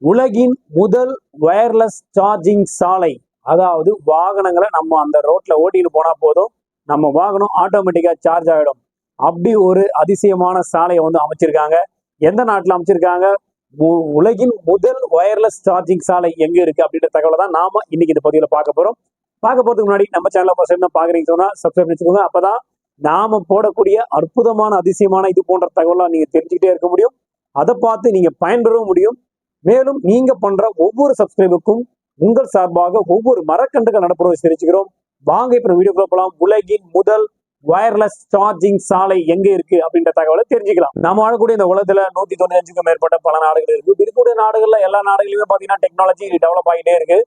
உலகின் முதல் wireless charging சாலை. அதாவது வாகனங்களை நம்ம அந்த ரோட்ல ஓட்டிட்டு போனா போதும் நம்ம வாகனம் ஆட்டோமேட்டிக்கா சார்ஜ் ஆகிடும் அப்படி ஒரு அதிசயமான சாலையை வந்து அமைச்சிருக்காங்க. எந்த நாட்டில் அமைச்சிருக்காங்க? உ- உலகின் முதல் வயர்லெஸ் சார்ஜிங் சாலை எங்க இருக்கு அப்படின்ற தகவலை தான் நாம இன்னைக்கு இந்த பகுதியில் பார்க்க போறோம். பார்க்க போறதுக்கு முன்னாடி நம்ம சேனலை ஃபர்ஸ்ட் டைம் பாக்குறீங்க சொன்னா சப்ஸ்கிரைப் பண்ணிச்சுக்கோங்க அப்பதான் நாம போடக்கூடிய அற்புதமான அதிசயமான இது போன்ற தகவலாம் நீங்க தெரிஞ்சுக்கிட்டே இருக்க முடியும். அதை பார்த்து நீங்க பயன்பெறவும் முடியும். மேலும் நீங்க பண்ற ஒவ்வொரு சப்ஸ்கிரைபுக்கும் உங்கள் சார்பாக ஒவ்வொரு மரக்கன்றுகள் நடப்புறதை தெரிவிச்சுக்கிறோம். வாங்க இப்ப வீடியோக்குள்ள போலாம். உலகின் முதல் வயர்லெஸ் சார்ஜிங் சாலை எங்க இருக்கு அப்படின்ற தகவலை தெரிஞ்சுக்கலாம். நம்ம வாழக்கூடிய இந்த உலகத்துல நூத்தி தொண்ணூத்தி அஞ்சுக்கும் மேற்பட்ட பல நாடுகள் இருக்கு. இருக்கக்கூடிய நாடுகள்ல எல்லா நாடுகளிலுமே பாத்தீங்கன்னா டெக்னாலஜி டெவலப் ஆகிட்டே இருக்கு.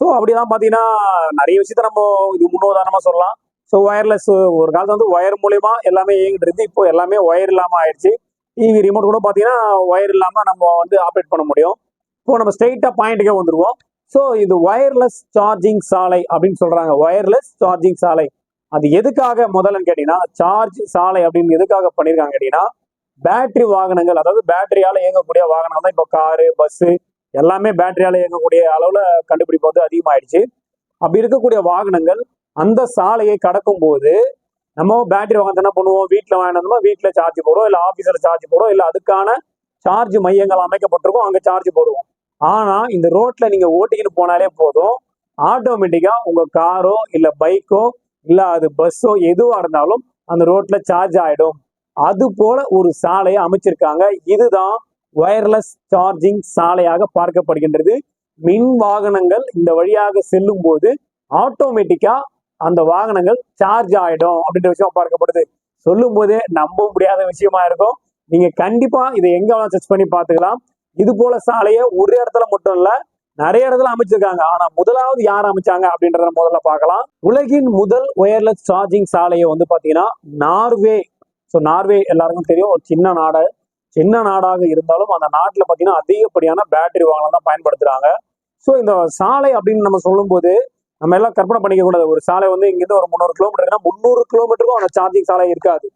ஸோ அப்படிதான் பாத்தீங்கன்னா நிறைய விஷயத்த நம்ம இது முன்னுதாரணமா சொல்லலாம். ஸோ ஒயர்லெஸ் ஒரு காலத்துல வந்து ஒயர் மூலியமா எல்லாமே இயங்கிட்டு இருந்து இப்போ எல்லாமே ஒயர் இல்லாம ஆயிடுச்சு. டிவி ரிமோட் கூட பாத்தீங்கன்னா ஒயர் இல்லாம நம்ம வந்து ஆப்ரேட் பண்ண முடியும். இப்போ நம்ம ஸ்ட்ரெயிட்டா பாயிண்ட்டுக்கே வந்துருவோம். ஸோ இது ஒயர்லெஸ் சார்ஜிங் சாலை அப்படின்னு சொல்றாங்க. ஒயர்லெஸ் சார்ஜிங் சாலை. அது எதுக்காக முதல்லன்னு கேட்டீங்கன்னா சார்ஜ் சாலை அப்படின்னு எதுக்காக பண்ணியிருக்காங்க கேட்டீங்கன்னா பேட்டரி வாகனங்கள் அதாவது பேட்டரியால இயங்கக்கூடிய வாகனம் தான். இப்போ காரு பஸ்ஸு எல்லாமே பேட்டரியால இயங்கக்கூடிய அளவுல கண்டுபிடிப்பு வந்து அதிகமாயிடுச்சு. அப்படி இருக்கக்கூடிய வாகனங்கள் அந்த சாலையை கடக்கும் போது நம்ம பேட்டரி வாகனம் என்ன பண்ணுவோம்? வீட்டில் வாங்கினோம்னா வீட்டில் சார்ஜ் போடுவோம். இல்லை ஆஃபீஸில் சார்ஜ் போடுவோம். இல்லை அதுக்கான சார்ஜ் மையங்கள் அமைக்கப்பட்டிருக்கும். அங்கே சார்ஜ் போடுவோம். ஆனா இந்த ரோட்ல நீங்க ஓட்டிக்கிட்டு போனாலே போதும். ஆட்டோமேட்டிக்கா உங்க காரோ இல்ல பைக்கோ இல்ல அது பஸ்ஸோ எதுவா இருந்தாலும் அந்த ரோட்ல சார்ஜ் ஆயிடும். அது போல ஒரு சாலையை அமைச்சிருக்காங்க. இதுதான் வயர்லெஸ் சார்ஜிங் சாலையாக பார்க்கப்படுகின்றது. மின் வாகனங்கள் இந்த வழியாக செல்லும் போது ஆட்டோமேட்டிக்கா அந்த வாகனங்கள் சார்ஜ் ஆயிடும் அப்படின்ற விஷயம் பார்க்கப்படுது. சொல்லும் போதே நம்ப முடியாத விஷயமா இருக்கும். நீங்க கண்டிப்பா இதை எங்க வேணா சர்ச் பண்ணி பார்த்துக்கலாம். இது போல சாலையை ஒரு இடத்துல மட்டும் இல்ல நிறைய இடத்துல அமைச்சிருக்காங்க. ஆனா முதலாவது யார் அமைச்சாங்க அப்படின்றத முதல்ல பார்க்கலாம். உலகின் முதல் ஒயர்லெஸ் சார்ஜிங் சாலையை வந்து பாத்தீங்கன்னா நார்வே. ஸோ நார்வே எல்லாருக்கும் தெரியும் ஒரு சின்ன நாடு. சின்ன நாடாக இருந்தாலும் அந்த நாட்டில் பார்த்தீங்கன்னா அதிகப்படியான பேட்டரி வாகனம் தான் பயன்படுத்துறாங்க. ஸோ இந்த சாலை அப்படின்னு நம்ம சொல்லும்போது நம்ம எல்லாம் கற்பனை பண்ணிக்க கூடாது. ஒரு சாலை வந்து இங்கிருந்து ஒரு முந்நூறு கிலோமீட்டர்னா முந்நூறு கிலோமீட்டருக்கும் அந்த சார்ஜிங் சாலை இருக்காது.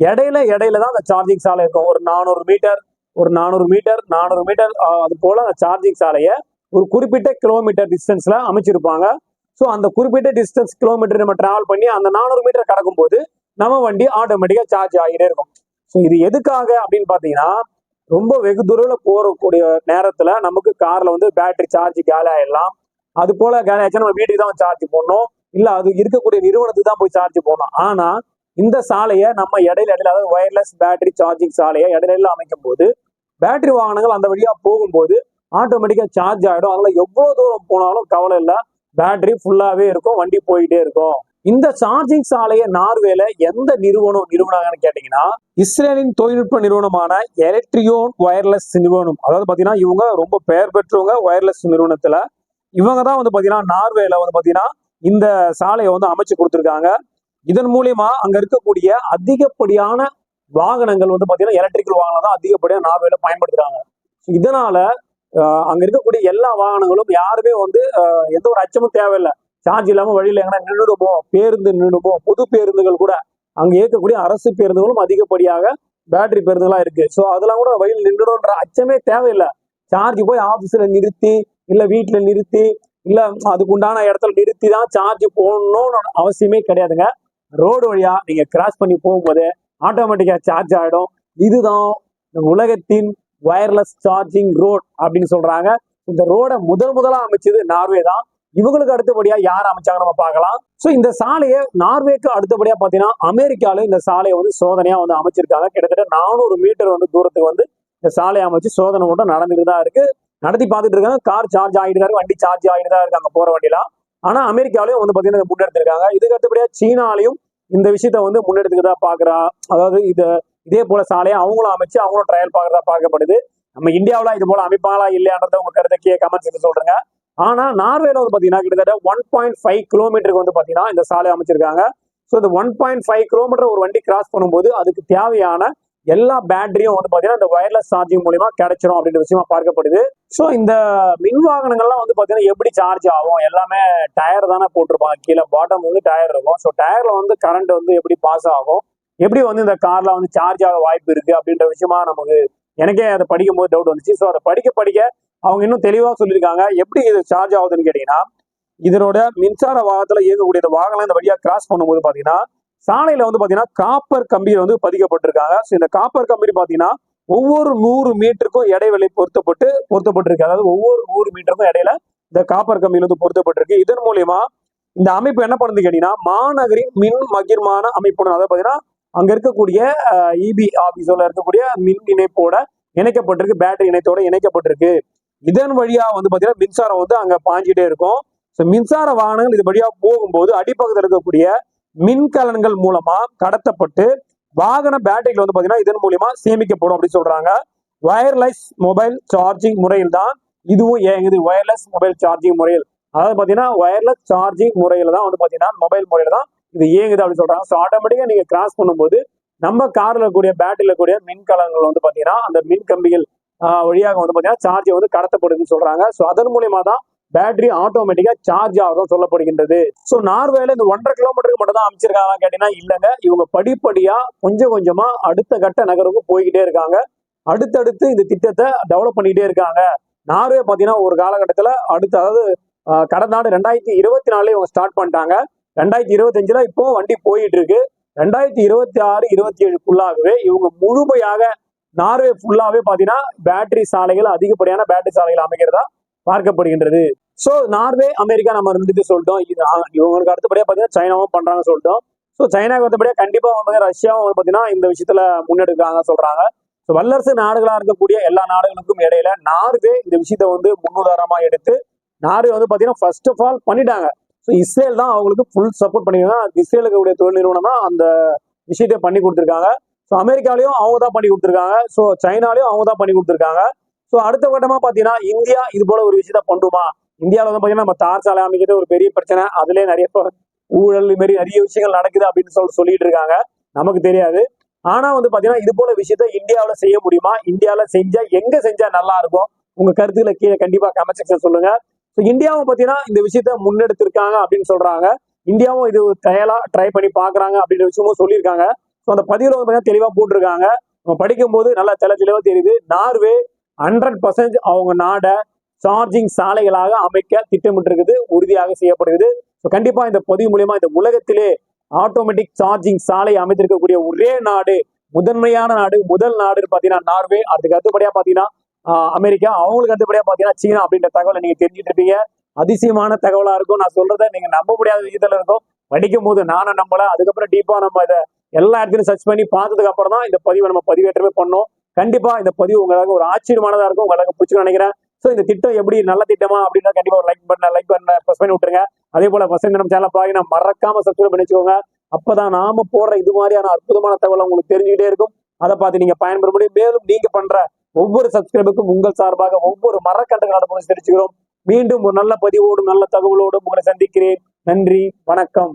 இடையில இடையில தான் அந்த சார்ஜிங் சாலை இருக்கும். ஒரு நானூறு மீட்டர் ஒரு நானூறு மீட்டர் நானூறு மீட்டர் அது போல அந்த சார்ஜிங் சாலையை ஒரு குறிப்பிட்ட கிலோமீட்டர் டிஸ்டன்ஸ்ல அமைச்சிருப்பாங்க. ஸோ அந்த குறிப்பிட்ட டிஸ்டன்ஸ் கிலோமீட்டர் நம்ம டிராவல் பண்ணி அந்த நானூறு மீட்டர் கடக்கும் போது நம்ம வண்டி ஆட்டோமேட்டிக்கா சார்ஜ் ஆகிட்டே இருக்கும். ஸோ இது எதுக்காக அப்படின்னு பார்த்தீங்கன்னா ரொம்ப வெகு தூரம் போகக்கூடிய நேரத்துல நமக்கு கார்ல வந்து பேட்டரி சார்ஜ் காலி ஆயிடலாம். அது போல காலி ஆச்சுன்னா நம்ம வீட்டுக்கு தான் சார்ஜ் போடணும். இல்ல அது இருக்கக்கூடிய நிறுவனத்துக்கு தான் போய் சார்ஜ் போடணும். ஆனா இந்த சாலையை நம்ம இடையில இடையில அதாவது ஒயர்லெஸ் பேட்டரி சார்ஜிங் சாலையை இடையில அமைக்கும் போது பேட்டரி வாகனங்கள் அந்த வழியா போகும்போது ஆட்டோமேட்டிக்கா சார்ஜ் ஆயிடும். அதனால எவ்வளவு தூரம் போனாலும் கவலை இல்லை. பேட்டரி ஃபுல்லாவே இருக்கும். வண்டி போயிட்டே இருக்கும். இந்த சார்ஜிங் சாலையை நார்வேல எந்த நிறுவனம் நிறுவனாங்கன்னு கேட்டீங்கன்னா இஸ்ரேலின் தொழில்நுட்ப நிறுவனமான எலக்ட்ரியோன் வயர்லெஸ் நிறுவனம். அதாவது பாத்தீங்கன்னா இவங்க ரொம்ப பெயர் பெற்றவங்க வயர்லெஸ் நிறுவனத்துல. இவங்க தான் வந்து பாத்தீங்கன்னா நார்வேல வந்து பாத்தீங்கன்னா இந்த சாலையை வந்து அமைச்சு கொடுத்துருக்காங்க. இதன் மூலியமா அங்க இருக்கக்கூடிய அதிகப்படியான வாகனங்கள் வந்து பார்த்தீங்கன்னா எலக்ட்ரிக்கல் வாகனம் தான் அதிகப்படியாக நார்வேல பயன்படுத்துகிறாங்க இதனால அங்கே அங்க இருக்கக்கூடிய எல்லா வாகனங்களும் யாருமே வந்து எந்த ஒரு அச்சமும் தேவையில்லை. சார்ஜ் இல்லாமல் வழியில் எங்கன்னா நின்றுடுமோ பேருந்து நின்றுடுமோ பொது பேருந்துகள் கூட அங்கே இயக்கக்கூடிய அரசு பேருந்துகளும் அதிகப்படியாக பேட்டரி பேருந்துகளாக இருக்கு. ஸோ அதெல்லாம் கூட வழியில் நின்றுடும்ன்ற அச்சமே தேவையில்லை. சார்ஜ் போய் ஆஃபீஸில் நிறுத்தி இல்லை வீட்டில் நிறுத்தி இல்லை அதுக்கு உண்டான இடத்துல நிறுத்தி தான் சார்ஜ் போடணும்னு அவசியமே கிடையாதுங்க. ரோடு வழியாக நீங்கள் கிராஸ் பண்ணி போகும்போது ஆட்டோமேட்டிக்காக சார்ஜ் ஆகிடும் இதுதான் உலகத்தின் வயர்லெஸ் சார்ஜிங் ரோட் அப்படின்னு சொல்றாங்க. இந்த ரோடை முதல் முதலாக அமைச்சது நார்வே தான். இவங்களுக்கு அடுத்தபடியா யார் அமைச்சாங்க நம்ம பார்க்கலாம். ஸோ இந்த சாலையை நார்வேக்கு அடுத்தபடியா பார்த்தீங்கன்னா அமெரிக்கால இந்த சாலையை வந்து சோதனையா வந்து அமைச்சிருக்காங்க. கிட்டத்தட்ட நானூறு மீட்டர் வந்து தூரத்துக்கு வந்து இந்த சாலையை அமைச்சு சோதனை மட்டும் நடந்துட்டு தான் இருக்கு. நடத்தி பார்த்துட்டு இருக்காங்க. கார் சார்ஜ் ஆகிட்டு தான் வண்டி சார்ஜ் ஆகிட்டு தான் இருக்காங்க போற வண்டிலாம் ஆனா அமெரிக்காலையும் வந்து பார்த்தீங்கன்னா முன்னெடுத்திருக்காங்க. இதுக்கு அடுத்தபடியா சீனாலையும் இந்த விஷயத்த வந்து முன்னெடுத்துக்கிறதா பாக்குறா. அதாவது இதை இதே போல சாலையை அவங்களும் அமைச்சு அவங்களும் ட்ரையல் பாக்குறதா பார்க்கப்படுது. நம்ம இந்தியாவில் இது போல அமைப்பாங்களா இல்லையான்றத உங்க கருத்தை கே கமெண்ட்ஸ் சொல்றேங்க. ஆனா நார்வேல வந்து பாத்தீங்கன்னா கிட்டத்தட்ட ஒன் பாயிண்ட் ஃபைவ் கிலோமீட்டருக்கு வந்து பாத்தீங்கன்னா இந்த சாலை அமைச்சிருக்காங்க. ஸோ இந்த ஒன் பாயிண்ட் ஃபைவ் கிலோமீட்டர் ஒரு வண்டி கிராஸ் பண்ணும்போது அதுக்கு தேவையான எல்லா பேட்டரியும் வந்து பாத்தீங்கன்னா இந்த வயர்லெஸ் சார்ஜிங் மூலியமா கிடைச்சிரும் அப்படின்ற விஷயமா பார்க்கப்படுது. ஸோ இந்த மின் வாகனங்கள்லாம் வந்து பாத்தீங்கன்னா எப்படி சார்ஜ் ஆகும்? எல்லாமே டயர் தானே போட்டிருப்பாங்க. கீழே பாட்டம் வந்து டயர் இருக்கும். ஸோ டயர்ல வந்து கரண்ட் வந்து எப்படி பாஸ் ஆகும்? எப்படி வந்து இந்த கார்ல வந்து சார்ஜ் ஆக வாய்ப்பு இருக்கு? அப்படின்ற விஷயமா நமக்கு எனக்கே அதை படிக்கும் போது டவுட் வந்துச்சு. ஸோ அதை படிக்க படிக்க அவங்க இன்னும் தெளிவா சொல்லியிருக்காங்க. எப்படி இது சார்ஜ் ஆகுதுன்னு கேட்டீங்கன்னா இதனோட மின்சார வாகனத்துல இயங்கக்கூடிய வாகனம் இந்த வழியா கிராஸ் பண்ணும்போது பாத்தீங்கன்னா சாலையில வந்து பாத்தீங்கன்னா காப்பர் கம்பியில் வந்து பதிக்கப்பட்டிருக்காங்க. ஸோ இந்த காப்பர் கம்பி பாத்தீங்கன்னா ஒவ்வொரு நூறு மீட்டருக்கும் இடைவெளி பொருத்தப்பட்டு பொருத்தப்பட்டிருக்கு. அதாவது ஒவ்வொரு நூறு மீட்டருக்கும் இடையில இந்த காப்பர் கம்பியில் வந்து பொருத்தப்பட்டிருக்கு. இதன் மூலியமா இந்த அமைப்பு என்ன பண்ணுது கேட்டீங்கன்னா மாநகரின் மின் மகிர்மான அமைப்பு அதாவது பாத்தீங்கன்னா அங்க இருக்கக்கூடிய இபி ஆபீஸோட இருக்கக்கூடிய மின் இணைப்போட இணைக்கப்பட்டிருக்கு. பேட்டரி இணைத்தோட இணைக்கப்பட்டிருக்கு. இதன் வழியா வந்து பாத்தீங்கன்னா மின்சாரம் வந்து அங்க பாஞ்சிட்டே இருக்கும். ஸோ மின்சார வாகனங்கள் இது வழியா போகும்போது அடிப்பக்கத்தில் இருக்கக்கூடிய மின்கலன்கள் மூலமா கடத்தப்பட்டு வாகன பேட்டரிகள் வந்து பாத்தீங்கன்னா இதன் மூலியமா சேமிக்கப்படும் அப்படின்னு சொல்றாங்க. வயர்லெஸ் மொபைல் சார்ஜிங் முறையில் தான் இதுவும் இயங்குது. வயர்லெஸ் மொபைல் சார்ஜிங் முறையில். அதாவது பாத்தீங்கன்னா வயர்லெஸ் சார்ஜிங் முறையில தான் வந்து பாத்தீங்கன்னா மொபைல் முறையில தான் இது இயங்குது அப்படின்னு சொல்றாங்க. ஸோ ஆட்டோமேட்டிக்கா நீங்க கிராஸ் பண்ணும்போது நம்ம கார்ல கூடிய பேட்டரியில கூடிய மின்கலன்கள் வந்து பாத்தீங்கன்னா அந்த மின் கம்பிகள் வழியாக வந்து பாத்தீங்கன்னா சார்ஜை வந்து கடத்தப்படுதுன்னு சொல்றாங்க. ஸோ அதன் மூலியமா தான் பேட்டரி ஆட்டோமேட்டிக்கா சார்ஜ் ஆகும் சொல்லப்படுகின்றது. ஸோ நார்வேல இந்த ஒன்றரை கிலோமீட்டருக்கு மட்டும் தான் அமைச்சிருக்காங்க கேட்டீங்கன்னா இல்லைங்க. இவங்க படிப்படியா கொஞ்சம் கொஞ்சமா அடுத்த கட்ட நகருக்கு போய்கிட்டே இருக்காங்க. அடுத்தடுத்து இந்த திட்டத்தை டெவலப் பண்ணிக்கிட்டே இருக்காங்க. நார்வே பாத்தீங்கன்னா ஒரு காலகட்டத்துல அடுத்த அதாவது ஆஹ், கடந்த ஆண்டு ரெண்டாயிரத்தி இருபத்தி நாலுல இவங்க ஸ்டார்ட் பண்ணிட்டாங்க. ரெண்டாயிரத்தி இருபத்தஞ்சுல இப்போ வண்டி போயிட்டு இருக்கு. ரெண்டாயிரத்தி இருபத்தி ஆறு இருபத்தி ஏழுக்குள்ளாகவே இவங்க முழுமையாக நார்வே ஃபுல்லாவே பாத்தீங்கன்னா பேட்டரி சாலைகள் அதிகப்படியான பேட்டரி சாலைகள் அமைக்கிறதா பார்க்கப்படுகின்றது. ஸோ நார்வே அமெரிக்கா நம்ம இருந்துட்டு சொல்லிட்டோம். இது இவங்களுக்கு அடுத்தபடியாக பார்த்தீங்கன்னா சைனாவும் பண்றாங்க சொல்லிட்டோம். ஸோ சைனாவுக்கு அடுத்தபடியாக கண்டிப்பாக வந்து ரஷ்யாவும் வந்து பார்த்தீங்கன்னா இந்த விஷயத்துல முன்னெடுக்கிறாங்க சொல்றாங்க. ஸோ வல்லரசு நாடுகளாக இருக்கக்கூடிய எல்லா நாடுகளுக்கும் இடையில நார்வே இந்த விஷயத்த வந்து முன்னுதாரணமாக எடுத்து நார்வே வந்து பாத்தீங்கன்னா ஃபர்ஸ்ட் ஆஃப் ஆல் பண்ணிட்டாங்க. ஸோ இஸ்ரேல் தான் அவங்களுக்கு ஃபுல் சப்போர்ட் பண்ணியிருக்காங்க. இஸ்ரேலுக்கு கூடிய தொழில் நிறுவனம் தான் அந்த விஷயத்தை பண்ணி கொடுத்துருக்காங்க. ஸோ அமெரிக்காலையும் அவங்க தான் பண்ணி கொடுத்துருக்காங்க. ஸோ சைனாலையும் அவங்க தான் பண்ணி கொடுத்துருக்காங்க. ஸோ அடுத்த கட்டமாக பார்த்தீங்கன்னா இந்தியா இது போல ஒரு விஷயத்த பண்ணுமா? இந்தியாவில் வந்து பார்த்தீங்கன்னா நம்ம தார் சாலை அமைக்கிறது ஒரு பெரிய பிரச்சனை. அதுலேயே நிறைய ஊழல் இது மாதிரி நிறைய விஷயங்கள் நடக்குது அப்படின்னு சொல்லி சொல்லிட்டு இருக்காங்க. நமக்கு தெரியாது. ஆனா வந்து பாத்தீங்கன்னா இது போல விஷயத்த இந்தியாவில் செய்ய முடியுமா? இந்தியாவில் செஞ்சா எங்க செஞ்சா நல்லா இருக்கும்? உங்க கருத்துக்களை கீழே கண்டிப்பா கமெண்ட் செக்ஷன் சொல்லுங்க. ஸோ இந்தியாவும் பாத்தீங்கன்னா இந்த விஷயத்த முன்னெடுத்திருக்காங்க அப்படின்னு சொல்றாங்க. இந்தியாவும் இது தயாரா ட்ரை பண்ணி பாக்குறாங்க அப்படின்ற விஷயமும் சொல்லியிருக்காங்க. ஸோ அந்த பதிவில் வந்து பாத்தீங்கன்னா தெளிவா போட்டிருக்காங்க. நம்ம படிக்கும்போது நல்லா தெல தெளிவா தெரியுது. நார்வே ஹண்ட்ரட் பர்சன்ட் அவங்க நாடை சார்ஜிங் சாலைகளாக அமைக்க திட்டமிட்டிருக்குது உறுதியாக செய்யப்படுகிறது. ஸோ கண்டிப்பா இந்த பதிவு மூலியமா இந்த உலகத்திலே ஆட்டோமேட்டிக் சார்ஜிங் சாலை அமைத்திருக்கக்கூடிய ஒரே நாடு முதன்மையான நாடு முதல் நாடுன்னு பாத்தீங்கன்னா நார்வே அதுக்கு அடுத்தபடியா பாத்தீங்கன்னா அமெரிக்கா அவங்களுக்கு அடுத்தபடியா பாத்தீங்கன்னா சீனா அப்படின்ற தகவலை நீங்க தெரிஞ்சுட்டு இருப்பீங்க அதிசயமான தகவலா இருக்கும். நான் சொல்றதை நீங்க நம்ப முடியாத விதத்துல இருக்கும். படிக்கும் போது நானும் நம்மள அதுக்கப்புறம் டீப்பா நம்ம இதை எல்லா இடத்துலையும் சர்ச் பண்ணி பார்த்ததுக்கு அப்புறம் தான் இந்த பதிவை நம்ம பதிவேற்றமே பண்ணோம். கண்டிப்பா இந்த பதிவு உங்களுக்கு ஒரு ஆச்சரியமானதா இருக்கும். உங்களுக்கு பிடிச்சுன்னு நினைக்கிறேன். ஸோ இந்த திட்டம் எப்படி நல்ல திட்டமா அப்படின்னா கண்டிப்பா ஒரு லைக் பண்ண லைக் பண்ண ப்ரெஸ் பண்ணி விட்டுருங்க. அதே போல பசங்க நம்ம சேனல் பாருங்க மறக்காம சப்ஸ்கிரைப் பண்ணி வச்சுக்கோங்க அப்பதான் நாம போடுற இது மாதிரியான அற்புதமான தகவல் உங்களுக்கு தெரிஞ்சுக்கிட்டே இருக்கும். அதை பார்த்து நீங்க பயன்பெற முடியும். மேலும் நீங்க பண்ற ஒவ்வொரு சப்ஸ்கிரைபுக்கும் உங்கள் சார்பாக ஒவ்வொரு மரக்கண்டு முடிச்சு தெரிஞ்சுக்கிறோம் மீண்டும் ஒரு நல்ல பதிவோடும் நல்ல தகவலோடும் உங்களை சந்திக்கிறேன். நன்றி வணக்கம்.